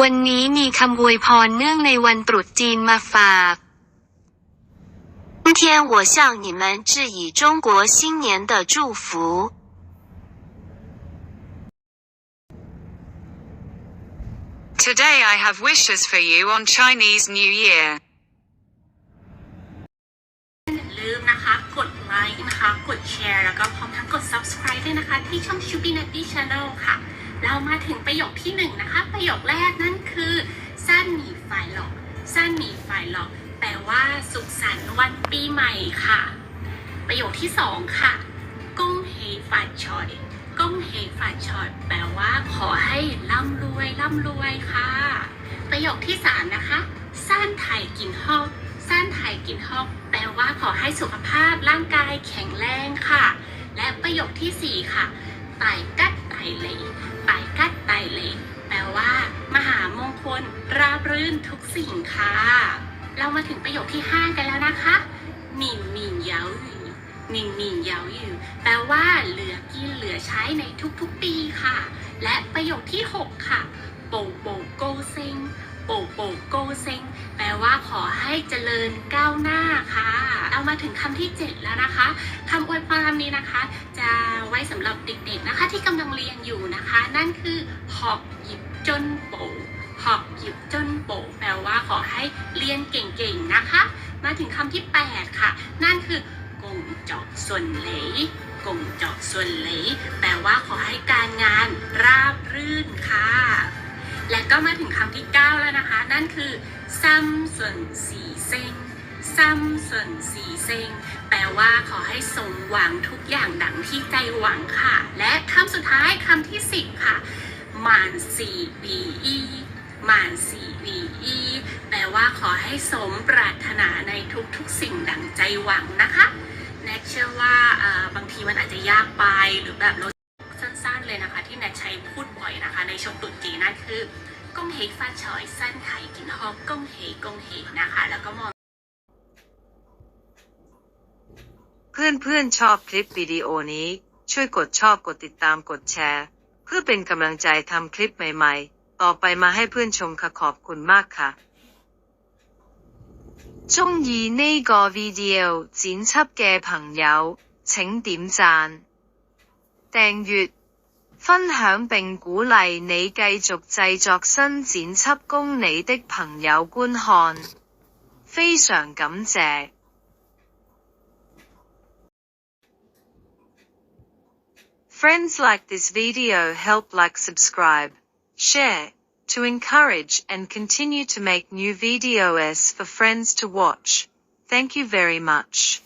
วันนี้มีคำอวยพรเนื่องในวันตรุษจีนมาฝาก 今天我向你们致以中国新年的祝福。 Today I have wishes for you on Chinese New Year. อย่าลืมนะคะ กดไลค์นะคะ กดแชร์ แล้วก็พร้อมทั้งกด subscribe ด้วยนะคะ ที่ช่อง s h u b i n a t t y Channel ค่ะ เรามาถึงประโยคที่หนึ่งนะคะ ประโยคแรกนั่นคือ สั้นหนีไฟหลอก สั้นหนีไฟหลอก แปลว่าสุขสันต์วันปีใหม่ค่ะ ประโยคที่สองค่ะกงเฮฟาชอยกงเฮฟาชอยแปลว่าขอให้ร่ำรวยร่ำรวยค่ะ ประโยคที่สามนะคะซ่านไทยกินฮอกซ่านไทยกินฮอกแปลว่าขอให้สุขภาพร่างกายแข็งแรงค่ะ และประโยคที่สี่ค่ะไต่กัดไต่เลย ไต่กัดไต่เหลยแปลว่า มหามงคล ราบรื่นทุกสิ่งค่ะ เรามาถึงประโยคที่ห้ากันแล้วนะคะหนิงหนิงเย้าหยูหนิงหนิงเย้าหยูแปลว่า เหลือกินเหลือใช้ในทุกๆปีค่ะ และประโยคที่หกค่ะโปโปโกเซงโปโปโกเซงแปลว่าขอให้เจริญก้าวหน้าค่ะ เอามาถึงคำที่ 7 แล้วนะคะคำอวยพรคำนี้นะคะ จะไว้สำหรับเด็กๆนะคะ ที่กำลังเรียนอยู่นะคะ นั่นคือหอกหยิบจนโปหอกหยิบจนโปแปลว่าขอให้เรียนเก่งๆนะคะ มาถึงคำที่ 8 ค่ะ นั่นคือกงจอกส่วนเหลยกงจอกส่วนเหลยแปลว่าขอให้การงานราบรื่นค่ะ และก็มาถึงคำที่ 9 แล้วนะคะ นั่นคือซัมส่วนสีเซ็ง ซัมส่วนสีเซ็ง แปลว่าขอให้สมหวังทุกอย่างดังที่ใจหวังค่ะ และคำสุดท้ายคำที่10ค่ะหมานสีบีอีหมานสีบีอีแปลว่าขอให้สมปรารถนาในทุกๆสิ่งดังใจหวังนะคะแนทเชื่อว่าบางทีมันอาจจะยากไปหรือแบบเราสั้นๆเลยนะคะ ที่แนทใช้พูดบ่อยนะคะ ในช่วงตรุษจีนนั่นคือกงเฮฟาชอยสั้นไข่กินฮอกกงเฮกงเฮนะคะ แล้วก็มอง เพื่อนๆชอบคลิปวิดีโอนี้ ช่วยกดชอบกดติดตามกดแชร์ เพื่อเป็นกำลังใจทำคลิปใหม่ๆ ต่อไปมาให้เพื่อนชมค่ะขอบคุณมากค่ะ中意呢个 video 剪辑嘅朋友请点赞、订阅、分享并鼓励你继续制作新剪辑供你的朋友观看，非常感谢。 Friends like this video help like subscribe, share, to encourage and continue to make new videos for friends to watch. Thank you very much.